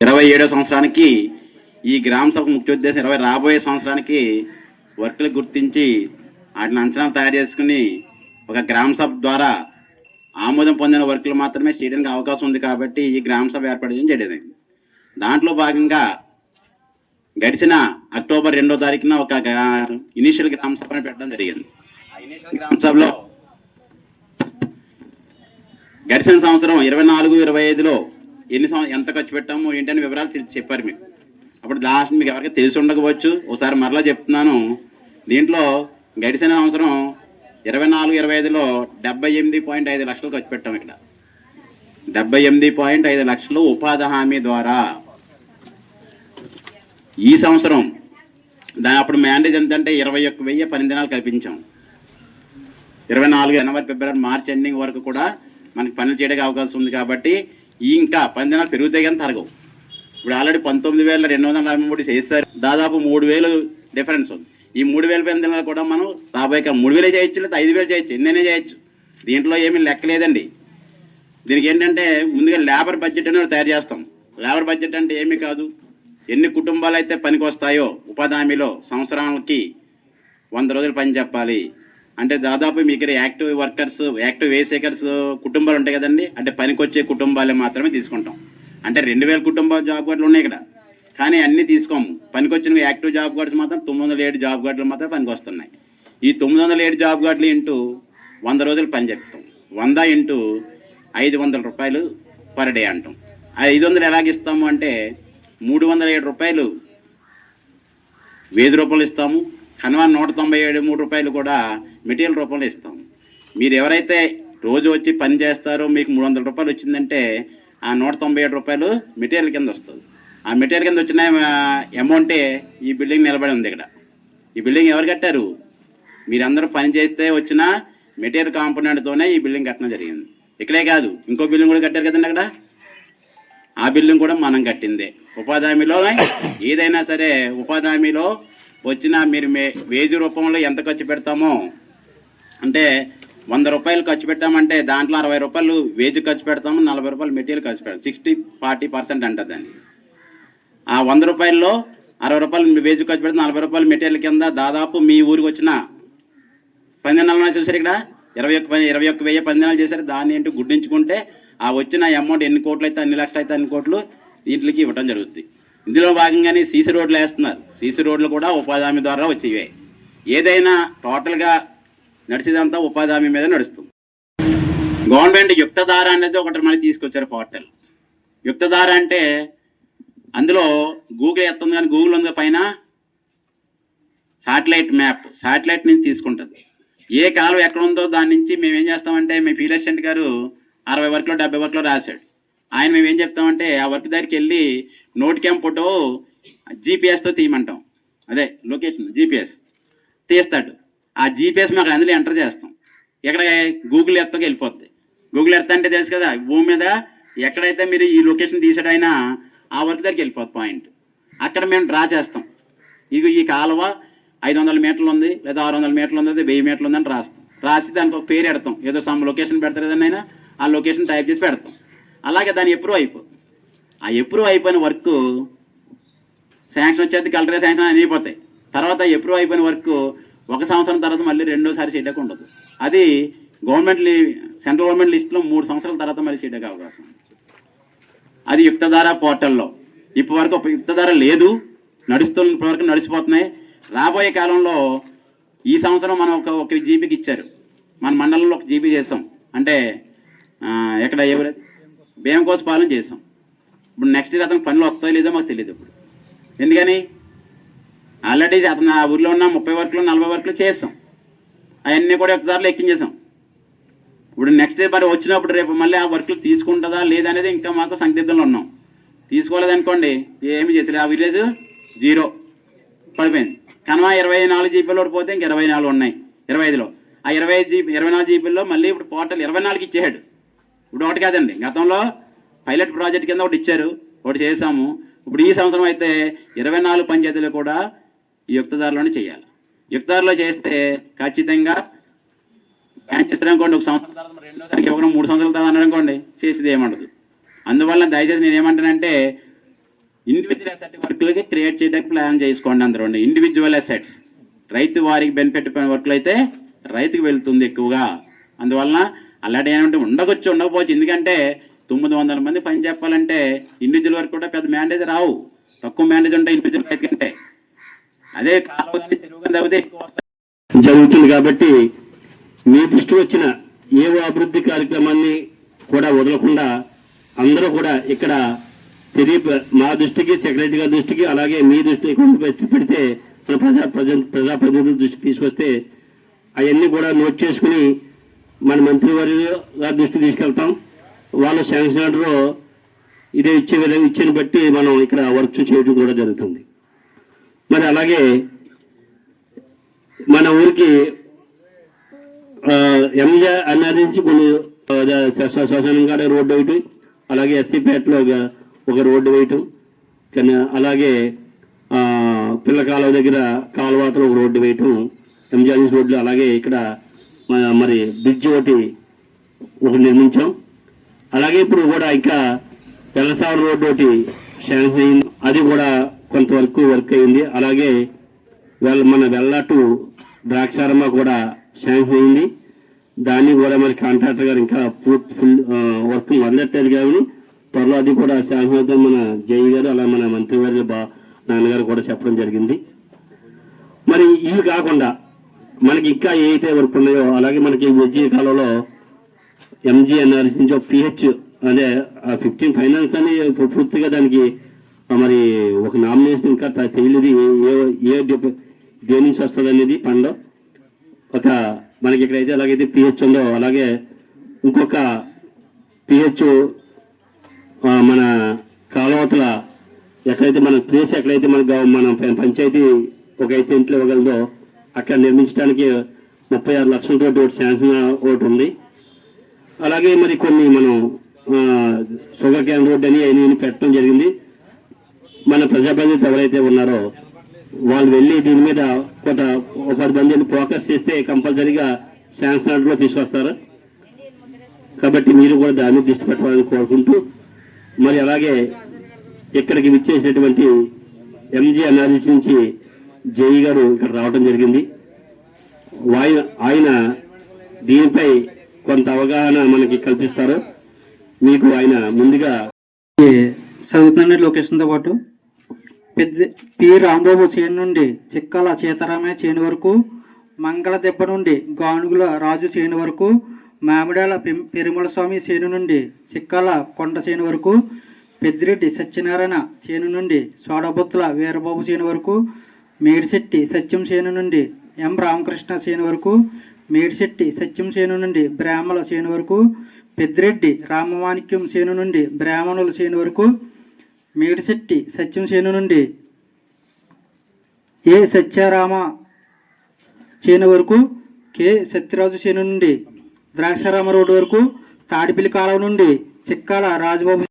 ఇరవై ఏడో సంవత్సరానికి ఈ గ్రామ సభ ముఖ్య ఉద్దేశం ఇరవై రాబోయే సంవత్సరానికి వర్కులు గుర్తించి వాటిని అంచనా తయారు చేసుకుని ఒక గ్రామ సభ ద్వారా ఆమోదం పొందిన వర్కులు మాత్రమే చేయడానికి అవకాశం ఉంది కాబట్టి ఈ గ్రామ సభ ఏర్పాటు చేయడం జరిగింది. దాంట్లో భాగంగా గడిచిన అక్టోబర్ రెండో తారీఖున ఒక ఇనిషియల్ గ్రామ సభను పెట్టడం జరిగింది. ఆ ఇనిషియల్ గ్రామ సభలో గడిచిన సంవత్సరం ఇరవై నాలుగు ఇరవై ఐదులో ఎన్ని సంవ- ఎంత ఖర్చు పెట్టాము ఏంటనే వివరాలు తెలిసి చెప్పారు మీకు. అప్పుడు లాస్ట్ మీకు ఎవరికి తెలిసి ఉండకపోవచ్చు. ఒకసారి మరలా చెప్తున్నాను. దీంట్లో గడిచిన సంవత్సరం ఇరవై నాలుగు ఇరవై ఐదులో డెబ్బై ఎనిమిది పాయింట్ ఐదు లక్షలు ఖర్చు పెట్టాము ఇక్కడ. డెబ్బై ఎనిమిది పాయింట్ ఐదు లక్షలు ఉపాధి హామీ ద్వారా. ఈ సంవత్సరం దాని అప్పుడు మ్యాండేజ్ ఎంత అంటే ఇరవై ఒక్క వెయ్యి పని దినాలు కల్పించాం. ఇరవై నాలుగు జనవరి ఫిబ్రవరి మార్చ్ ఎండింగ్ వరకు కూడా మనకి పనులు చేయడానికి అవకాశం ఉంది కాబట్టి ఇంకా పని దినాలు పెరుగుతాయి కానీ తరగవు. ఇప్పుడు ఆల్రెడీ పంతొమ్మిది వేల రెండు వందల నలభై మూడు చేస్తారు దాదాపు మూడు వేలు డిఫరెన్స్ ఉంది. ఈ మూడు వేల పని దినాలు కూడా మనం రాబోయే మూడు వేలే చేయొచ్చు లేదా ఐదు వేలు చేయొచ్చు ఎన్నైనా చేయొచ్చు. దీంట్లో ఏమీ లెక్కలేదండి. దీనికి ఏంటంటే ముందుగా లేబర్ బడ్జెట్ అనేది తయారు చేస్తాం. లేబర్ బడ్జెట్ అంటే ఏమీ కాదు. ఎన్ని కుటుంబాలు అయితే పనికి వస్తాయో ఉపాధి హామీలో సంవత్సరానికి వంద రోజులు పని చెప్పాలి. అంటే దాదాపు మీ దగ్గర యాక్టివ్ వర్కర్స్ యాక్టివ్ వేసేకర్స్ కుటుంబాలు ఉంటాయి కదండి. అంటే పనికొచ్చే కుటుంబాలే మాత్రమే తీసుకుంటాం. అంటే రెండు వేల కుటుంబ జాబ్ కార్డులు ఉన్నాయి ఇక్కడ. కానీ అన్నీ తీసుకోము. పనికొచ్చిన యాక్టివ్ జాబ్ కార్డ్స్ మాత్రం తొమ్మిది వందల ఏడు జాబ్ కార్డులు మాత్రం పనికి వస్తున్నాయి ఈ తొమ్మిది వందల ఏడు జాబ్ కార్డులు ఇంటూ వంద రోజులు పని చెప్తాం. వంద ఇంటూ ఐదు వందల రూపాయలు పర్ డే అంటాం. ఐదు వందలు ఎలాగిస్తాము అంటే మూడు వందల ఏడు రూపాయలు వేది రూపాయలు ఇస్తాము. హనుమాన్ నూట తొంభై ఏడు మూడు రూపాయలు కూడా మెటీరియల్ రూపంలో ఇస్తాం. మీరు ఎవరైతే రోజు వచ్చి పని చేస్తారో మీకు మూడు వందల రూపాయలు వచ్చిందంటే ఆ నూట తొంభై ఏడు రూపాయలు మెటీరియల్ కింద వస్తుంది. ఆ మెటీరియల్ కింద వచ్చిన అమౌంటే ఈ బిల్డింగ్ నిలబడి ఉంది ఇక్కడ. ఈ బిల్డింగ్ ఎవరు కట్టారు? మీరందరూ పని చేస్తే వచ్చిన మెటీరియల్ కాంపోనెంట్తోనే ఈ బిల్డింగ్ కట్టడం జరిగింది. ఇక్కడే కాదు ఇంకో బిల్డింగ్ కూడా కట్టారు కదండి అక్కడ? ఆ బిల్డింగ్ కూడా మనం కట్టిందే. ఉపాధి హామీలో ఏదైనా సరే ఉపాధి హామీలో వచ్చిన మీరు మే వేజు రూపంలో ఎంత ఖర్చు పెడతామో అంటే వంద రూపాయలు ఖర్చు పెట్టామంటే దాంట్లో అరవై రూపాయలు వేజు ఖర్చు పెడతాము నలభై రూపాయలు మెటీరియల్ ఖర్చు పెడతాం. సిక్స్టీ ఫార్టీ పర్సెంట్ అంటుంది దాన్ని. ఆ వంద రూపాయల్లో అరవై రూపాయలు వేజు ఖర్చు పెడతాం నలభై రూపాయలు మెటీరియల్ కింద దాదాపు మీ ఊరికి వచ్చిన పందినాలు చూసారు ఇక్కడ? ఇరవై ఒక్క ఇరవై ఒక్క వెయ్యి పందెనాలు చేశారు. దాన్ని ఏంటి గుడ్డించుకుంటే ఆ వచ్చిన అమౌంట్ ఎన్ని కోట్లు అయితే అన్ని లక్షలు అయితే అన్ని కోట్లు దీంట్లోకి ఇవ్వడం జరుగుతుంది ఇందులో భాగంగానే సీసీ రోడ్లు వేస్తున్నారు. సీసీ రోడ్లు కూడా ఉపాధి హామీ ద్వారా వచ్చేవే. ఏదైనా టోటల్గా నడిచేదంతా ఉపాధి హామీ మీద నడుస్తుంది. గవర్నమెంట్ యుక్తధార అనేది ఒకటి మనకి తీసుకొచ్చారు పోర్టల్ యుక్తధార అంటే అందులో గూగుల్ ఎత్తుంది కానీ గూగుల్ ఉంది పైన శాటిలైట్ మ్యాప్ శాటిలైట్ నుంచి తీసుకుంటుంది. ఏ కాలం ఎక్కడ ఉందో దాని నుంచి మేము ఏం చేస్తామంటే మీ ఫీల్డ్ గారు అరవై వర్క్లో డెబ్బై వర్క్లో రాశాడు. ఆయన మేము ఏం చెప్తామంటే ఆ వర్క్ దగ్గరికి వెళ్ళి నోట్ క్యామ్ ఫోటో జీపీఎస్తో తీయమంటాం. అదే లొకేషన్ జీపీఎస్ తీస్తాడు. ఆ జీపీఎస్ మాకు అందులో ఎంటర్ చేస్తాం. ఎక్కడ గూగుల్ ఎర్త్కి వెళ్ళిపోద్ది. గూగుల్ ఎర్త్ అంటే తెలుసు కదా భూమి మీద ఎక్కడైతే మీరు ఈ లొకేషన్ తీసాడు అయినా ఆ వర్క్ దగ్గరికి వెళ్ళిపోద్ది పాయింట్ అక్కడ మేము డ్రా చేస్తాం. ఇది ఈ కాలువ ఐదు వందల మీటర్లు ఉంది లేదా ఆరు వందల మీటర్లు ఉంది లేదా వెయ్యి మీటర్లు ఉందని రాస్తాం. రాసి దానికి ఒక పేరు పెడతాం. ఏదో సమ్ లొకేషన్ పెడతారు కదండి అయినా ఆ లొకేషన్ టైప్ చేసి పెడతాం. అలాగే దాని ఎప్రూవ్ అయిపోతుంది ఆ ఎప్రూవ్ అయిపోయిన వర్క్ శాంక్షన్ వచ్చేది కలెక్టర్ శాంక్షన్ అని అయిపోతాయి. తర్వాత ఎప్రూవ్ అయిపోయిన వర్క్ ఒక సంవత్సరం తర్వాత మళ్ళీ రెండోసారి చేయడానికి ఉండదు. అది గవర్నమెంట్ సెంట్రల్ గవర్నమెంట్ లిస్టులో మూడు సంవత్సరాల తర్వాత మళ్ళీ చేయడానికి అవకాశం అది యుక్తధార పోర్టల్లో. ఇప్పటి వరకు యుక్తధార లేదు. నడుస్తున్న ఇప్పటి వరకు నడిచిపోతున్నాయి రాబోయే కాలంలో ఈ సంవత్సరం మనం ఒక ఒక జీబీకి ఇచ్చారు. మన మండలంలో ఒక జీబీ చేసాం. అంటే ఎక్కడ ఎవరైతే భీమకోస పాలన చేసాం. ఇప్పుడు నెక్స్ట్ డే అతను పనులు వస్తాయో లేదో మాకు తెలియదు ఇప్పుడు. ఎందుకని? ఆల్రెడీ అతను ఆ ఊర్లో ఉన్న ముప్పై వర్కులు నలభై వర్కులు చేస్తాం అవన్నీ కూడా ఒకసారిలో ఎక్కించేసాం. ఇప్పుడు నెక్స్ట్ మరి వచ్చినప్పుడు రేపు మళ్ళీ ఆ వర్క్లు తీసుకుంటుందా లేదనేది ఇంకా మాకు సందిగ్ధంలో ఉన్నాం. తీసుకోలేదనుకోండి ఏమి చేస్తారు ఆ విలేజ్ జీరో. పడిపోయింది. కనుమ ఇరవై నాలుగు జీబీలో పోతే ఇంక ఇరవై నాలుగు ఉన్నాయి. ఇరవై ఐదులో. ఆ ఇరవై ఐదు జీబీ ఇరవై నాలుగు జీబీల్లో మళ్ళీ ఇప్పుడు పోర్టల్ ఇరవై నాలుగు ఇచ్చేసాడు. ఇప్పుడు ఒకటి కాదండి. గతంలో పైలట్ ప్రాజెక్ట్ కింద ఒకటి ఇచ్చారు. ఒకటి చేసాము ఇప్పుడు ఈ సంవత్సరం అయితే ఇరవై నాలుగు పంచాయతీలు కూడా యుక్తదారులోనే యుక్తదారిలోనే చేయాలి. యుక్తదారిలో చేస్తే ఖచ్చితంగా బ్యాంక్ చేస్తారు అనుకోండి ఒక సంవత్సరం తర్వాత రెండో తారీఖు మూడు సంవత్సరాల తర్వాత అన్నాడు అనుకోండి చేసేది ఏమండదు అందువల్ల దయచేసి నేను ఏమంటానంటే ఇండివిజువల్ అసెట్ వర్క్లకి క్రియేట్ చేయడానికి ప్లాన్ చేసుకోండి అందరూ ఇండివిజువల్ అసెట్స్ రైతు వారికి బెనిఫిట్ వర్క్లు అయితే రైతుకు వెళ్తుంది ఎక్కువగా. అందువలన అలాంటి ఏమంటే ఉండకొచ్చు ఉండకపోవచ్చు. ఎందుకంటే తొమ్మిది వందల మంది పని చెప్పాలంటే ఇండివిజువల్ వరకు కూడా పెద్ద మ్యాండేజ్ రావు. తక్కువ మ్యాండేజ్ ఉంటాయి ఇండివిజువల్ రైతు కంటే. అదే కాలువ జరుగుతుంది కాబట్టి మీ దృష్టి వచ్చిన ఏ అభివృద్ధి కార్యక్రమాన్ని కూడా వదలకుండా అందరూ కూడా ఇక్కడ తెలియ మా దృష్టికి సెక్రటరీ గారి దృష్టికి అలాగే మీ దృష్టికి కూడా పెడితే మన ప్రజా ప్రజా ప్రజాప్రతినిధుల దృష్టికి తీసుకొస్తే అవన్నీ కూడా నోట్ చేసుకుని మన మంత్రివారి గారి దృష్టికి తీసుకెళ్తాం. వాళ్ళ శాంక్షన్ ఆర్డర్ ఇదే ఇచ్చే విధంగా ఇచ్చిన బట్టి మనం ఇక్కడ వర్క్ చేయడం కూడా జరుగుతుంది. మరి అలాగే మన ఊరికి ఎంజే అన్నది నుంచి కొన్ని శ్మశానం కాడ రోడ్డు వేయటం అలాగే ఎస్సీపేటలో ఒక ఒక రోడ్డు వేయటం కానీ అలాగే పిల్లకాల పిల్ల కాలువ దగ్గర కాలువాతలో ఒక రోడ్డు వేయటం ఎంజాయిన్స్ రోడ్లు అలాగే ఇక్కడ మరి బ్రిడ్జ్ ఒకటి ఒకటి నిర్మించాం. అలాగే ఇప్పుడు కూడా ఇంకా పెల్లసావరం రోడ్డు ఒకటి శాంక్షన్ అయింది అది కూడా కొంతవరకు వర్క్ అయింది. అలాగే వెల్ మన వెల్లటు ద్రాక్షారమ్మ కూడా శాంక్షన్ అయింది. దాన్ని కూడా మరి కాంట్రాక్టర్ గారు ఇంకా ఫుల్ ఫుల్ వర్క్ మొదలెట్టారు కానీ త్వరలో అది కూడా శాంక్షన్ అవుతుంది మన జై గారు అలా మన మంత్రి గారు బా నాన్నగారు కూడా చెప్పడం జరిగింది. మరి ఇవి కాకుండా మనకి ఇంకా ఏ అయితే వర్క్ ఉన్నాయో అలాగే మనకి విద్య కాలంలో ఎంజీఎన్ఆర్సీ నుంచి ఒక పిహెచ్ అదే ఫిఫ్టీన్ ఫైనాన్స్ అని పూర్తిగా దానికి మరి ఒక నామినేషన్ ఇంకా తెలియదు ఏ ఏ దేని నుంచి వస్తుంది అనేది పండు. ఒక మనకి ఇక్కడైతే ఎలాగైతే పిహెచ్ ఉందో అలాగే ఇంకొక పిహెచ్ మన కాలువతల ఎక్కడైతే మన ప్లేస్ ఎక్కడైతే మన మన పంచాయతీ ఒక అయితే ఇంట్లో ఇవ్వగలదో అక్కడ నిర్మించడానికి ముప్పై ఆరు లక్షలతో ఒకటి శాంక్షన్ ఒకటి ఉంది. అలాగే మరి కొన్ని మనం షుగర్ క్యాన్ రోడ్ అని అని పెట్టడం జరిగింది. మన ప్రజాప్రతినిధులు ఎవరైతే ఉన్నారో వాళ్ళు వెళ్ళి దీని మీద కొంత ఒక పది మందిని ఫోకస్ చేస్తే కంపల్సరీగా శాంక్షన్లో తీసుకొస్తారు. కాబట్టి మీరు కూడా దాన్ని దృష్టి పెట్టాలని కోరుకుంటూ మరి అలాగే ఇక్కడికి విచ్చేసినటువంటి ఎంజీ అనాలిసిస్ నుంచి జేఈ గారు ఇక్కడ రావడం జరిగింది. ఆయన ఆయన దీనిపై కొంత అవగాహన మనకి కల్పిస్తారు. మీకు ఆయన ముందుగా చదువుతున్న లొకేషన్తో పాటు పెద్ద పి రాంబాబు చేను నుండి చిక్కల సీతారామయ్య చేను వరకు మంగళ దెబ్బ నుండి గానుగుల రాజు చేను వరకు మామిడాల పెం- పెరుమల స్వామి చేను నుండి చిక్కల కొండ చేను వరకు పెద్దిరెడ్డి సత్యనారాయణ చేను నుండి సోడబొత్తుల వీరబాబు చేను వరకు మేడిశెట్టి సత్యం చేను నుండి ఎం రామకృష్ణ చేను వరకు మేడిశెట్టి సత్యం చేను నుండి బ్రాహ్మల చేను వరకు పెద్దిరెడ్డి రామమాణిక్యం చేను నుండి బ్రాహ్మణుల చేను వరకు మేడిశెట్టి సత్యం చేను నుండి ఏ సత్యారామ చేను వరకు కె సత్యరాజు చేను నుండి ద్రాక్షారామ రోడ్డు వరకు తాడిపిల్లి కాలం నుండి చిక్కాల రాజబాబు